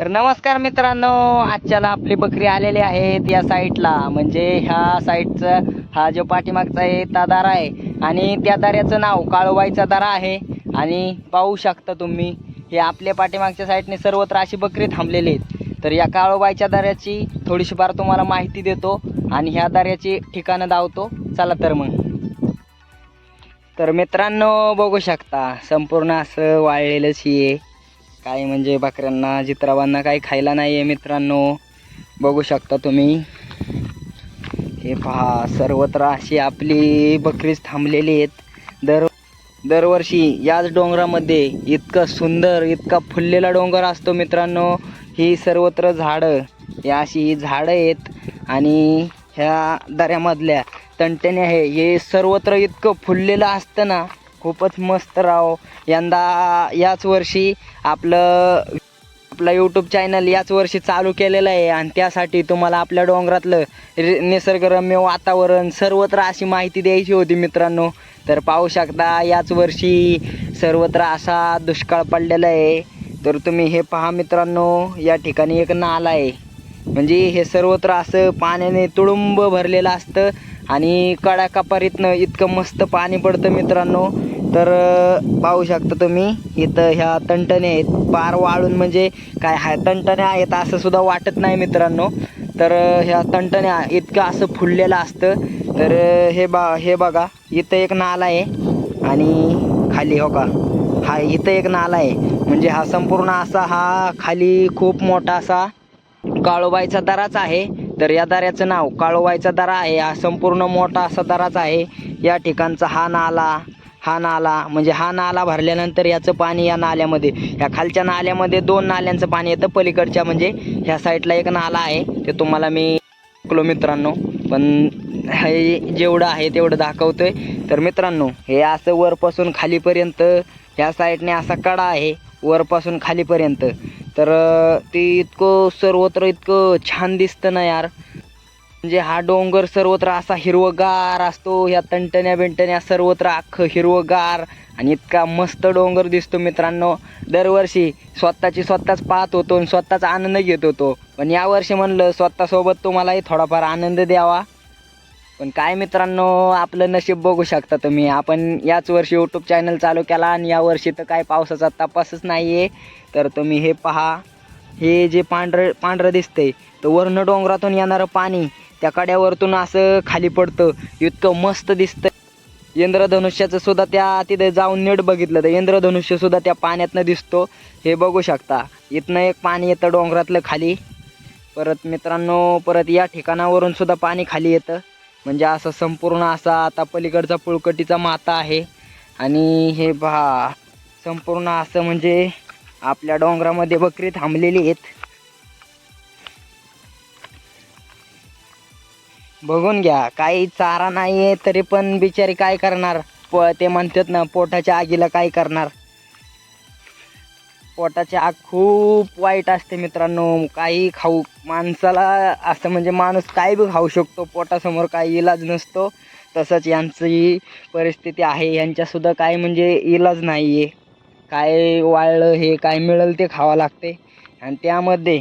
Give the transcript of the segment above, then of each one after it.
तर नमस्कार मित्रांनो आजच्याला आपली बकरी आलेली आहेत या साईडला म्हणजे ह्या साईडचा हा जो पाठीमागचा आहे ता दारा आहे. आणि त्या दाऱ्याचं नाव काळोबाईचा दारा आहे. आणि पाहू शकता तुम्ही हे आपल्या पाठीमागच्या साईडने सर्वत्र अशी बकरी थांबलेली आहेत. तर या काळोबाईच्या दाऱ्याची थोडीशी फार तुम्हाला माहिती देतो आणि ह्या दाऱ्याची ठिकाणं दावतो. चला तर मग. तर मित्रांनो बघू शकता संपूर्ण असं वाळलेलंच ही. आहे काय म्हणजे बकऱ्यांना चित्रावांना काही खायला नाही आहे मित्रांनो. बघू शकता तुम्ही. हे पहा सर्वत्र अशी आपली बकरीच थांबलेली आहेत. दर दरवर्षी याच डोंगरामध्ये इतकं सुंदर इतका फुललेला डोंगर असतो मित्रांनो. ही सर्वत्र झाडं या अशी ही झाडं आहेत. आणि ह्या दऱ्यामधल्या तंटणे आहे हे सर्वत्र इतकं फुललेलं असतं ना खूपच मस्त राहो यंदा याच वर्षी आपलं आपलं यूट्यूब चॅनल याच वर्षी चालू केलेलं आहे. आणि त्यासाठी तुम्हाला आपल्या डोंगरातलं निसर्गरम्य वातावरण सर्वत्र अशी माहिती द्यायची होती मित्रांनो. तर पाहू शकता याच वर्षी सर्वत्र असा दुष्काळ पडलेला आहे. तर तुम्ही हे पहा मित्रांनो या ठिकाणी एक नाला आहे. म्हणजे हे सर्वत्र असं पाण्याने तुडुंब भरलेलं असतं. आणि कडाकापारीतनं इतकं मस्त पाणी पडतं मित्रांनो. तर पाहू शकता तुम्ही इथं ह्या तंटणे आहेत. पार वाळून म्हणजे काय हाय तंटणे आहेत असं सुद्धा वाटत नाही मित्रांनो. तर ह्या तंटण्या इतकं असं फुललेलं असतं. तर हे बा हे बघा इथं एक नाला आहे. आणि खाली हो का? हा इथं एक नाला आहे. म्हणजे हा संपूर्ण असा हा खाली खूप मोठा असा काळोबाईचा दराच आहे. तर या दऱ्याचं नाव काळोबाईचा दरा आहे. हा संपूर्ण मोठा असा दराच आहे. या ठिकाणचा हा नाला हा नाला म्हणजे हा नाला भरल्यानंतर याचं पाणी या नाल्यामध्ये ह्या खालच्या नाल्यामध्ये दोन नाल्यांचं पाणी येतं. पलीकडच्या म्हणजे ह्या साईडला एक नाला आहे. ते तुम्हाला मी ऐकलो मित्रांनो. पण हे जेवढं आहे तेवढं दाखवतोय. तर मित्रांनो हे असं वरपासून खालीपर्यंत ह्या साईडने असा कडा आहे. वरपासून खालीपर्यंत. तर ते इतकं सर्वत्र इतकं छान दिसतं ना यार. म्हणजे हा डोंगर सर्वत्र असा हिरवगार असतो ह्या तंटण्या बिंटण्या सर्वत्र अख्खं हिरवगार आणि इतका मस्त डोंगर दिसतो मित्रांनो. दरवर्षी स्वतःची स्वतःच पाहत होतो आणि स्वतःचा आनंद घेत होतो. पण यावर्षी म्हणलं स्वतःसोबत तुम्हालाही थोडाफार आनंद द्यावा. पण काय मित्रांनो आपलं नशीब बघू शकता तुम्ही. आपण याच वर्षी यूट्यूब चॅनल चालू केला आणि या वर्षी तर काय पावसाचा तपासच नाही आहे तर तुम्ही हे पहा. हे जे पांढरं पांढरं दिसतंय तर वर्ण डोंगरातून येणारं पाणी त्या कड्यावरतून असं खाली पडतं. इतकं मस्त दिसतं इंद्रधनुष्याचं सुद्धा त्या तिथे जाऊन नीट बघितलं तर इंद्रधनुष्य सुद्धा त्या पाण्यातनं दिसतो. हे बघू शकता. इथनं एक पाणी येतं डोंगरातलं खाली. परत मित्रांनो परत या ठिकाणावरून सुद्धा पाणी खाली येतं. म्हणजे असं संपूर्ण असा आता पलीकडचा पुळकटीचा माता आहे. आणि हे पहा संपूर्ण असं म्हणजे आपल्या डोंगरामध्ये बकरी थांबलेली आहेत. बघून घ्या काही चारा नाही आहे तरी पण बिचारी काय करणार? प ते म्हणतात ना पोटाच्या आगीला काय करणार? पोटाची आग खूप वाईट असते मित्रांनो. काही खाऊ माणसाला असं म्हणजे माणूस काय बी खाऊ शकतो पोटासमोर काही इलाज नसतो. तसंच यांची परिस्थिती आहे. यांच्यासुद्धा काय म्हणजे इलाज नाही आहे काय वाळलं हे काय मिळेल ते खावं लागते. आणि त्यामध्ये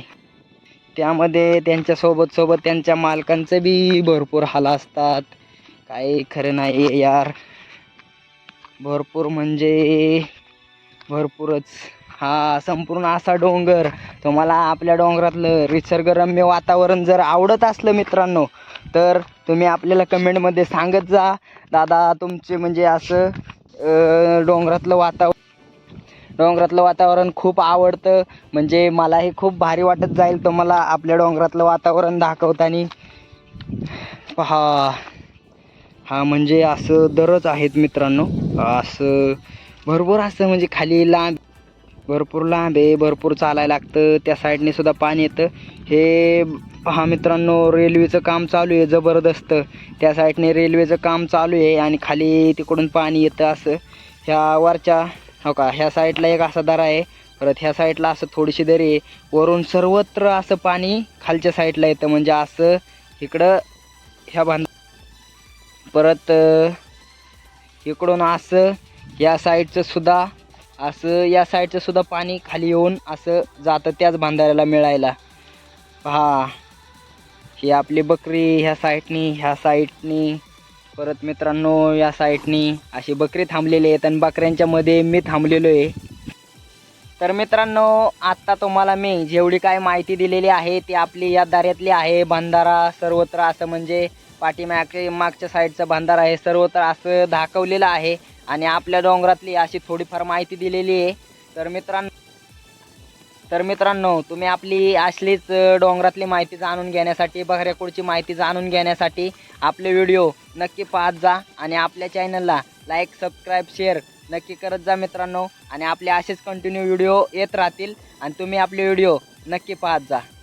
त्यामध्ये त्यांच्यासोबत सोबत त्यांच्या मालकांचं बी भरपूर हाल असतात. काही खरं नाही आहे यार. भरपूर म्हणजे भरपूरच. हा संपूर्ण असा डोंगर. तुम्हाला आपल्या डोंगरातलं निसर्गरम्य वातावरण जर आवडत असलं मित्रांनो तर तुम्ही आपल्याला कमेंटमध्ये सांगत जा. दादा तुमचे म्हणजे असं डोंगरातलं वातावरण डोंगरातलं वातावरण खूप आवडतं. म्हणजे मलाही खूप भारी वाटत जाईल तुम्हाला आपल्या डोंगरातलं वातावरण दाखवताना. पहा हा म्हणजे असं दरच आहेत मित्रांनो. असं भरपूर असं म्हणजे खाली लांब भरपूर लांब आहे भरपूर चालायला लागतं त्या साईडने सुद्धा पाणी येतं. हे हा मित्रांनो रेल्वेचं काम चालू आहे जबरदस्त. त्या साईडने रेल्वेचं काम चालू आहे आणि खाली तिकडून पाणी येतं असं. ह्या वरच्या हो का ह्या साईडला एक असा दरा आहे. परत ह्या साईडला असं थोडीशी दरी आहे. वरून सर्वत्र असं पाणी खालच्या साईडला येतं म्हणजे असं इकडं ह्या बांध परत इकडून असं या साईडचं सुद्धा असं या साईडचं सुद्धा पाणी खाली येऊन असं जातं त्याच बांधाऱ्याला मिळायला. पहा ही आपली बकरी ह्या साईडनी ह्या साईडनी परत मित्रांनो या साईडनी अशी बकरी थांबलेली आहेत आणि बकऱ्यांच्या मध्ये मी थांबलेलो आहे. तर मित्रांनो आत्ता तुम्हाला मी जेवढी काय माहिती दिलेली आहे ती आपली या दाऱ्यातली आहे. बांधारा सर्वत्र असं म्हणजे पाठीमागे मागच्या साईडचं बांधारा आहे. सर्वत्र असं दाखवलेलं आहे. आणि आपल्या डोंगरातली अशी थोडीफार माहिती दिलेली आहे. तर मित्रांनो तर मित्रांनो तुम्ही आपली असलीच डोंगरातली माहिती जाणून घेण्यासाठी बकऱ्याकुडची माहिती जाणून घेण्यासाठी आपले व्हिडिओ नक्की पाहत जा आणि आपल्या चॅनलला लाईक सबस्क्राईब शेअर नक्की करत जा मित्रांनो. आणि आपले असेच कंटिन्यू व्हिडिओ येत राहतील आणि तुम्ही आपले व्हिडिओ नक्की पाहत जा.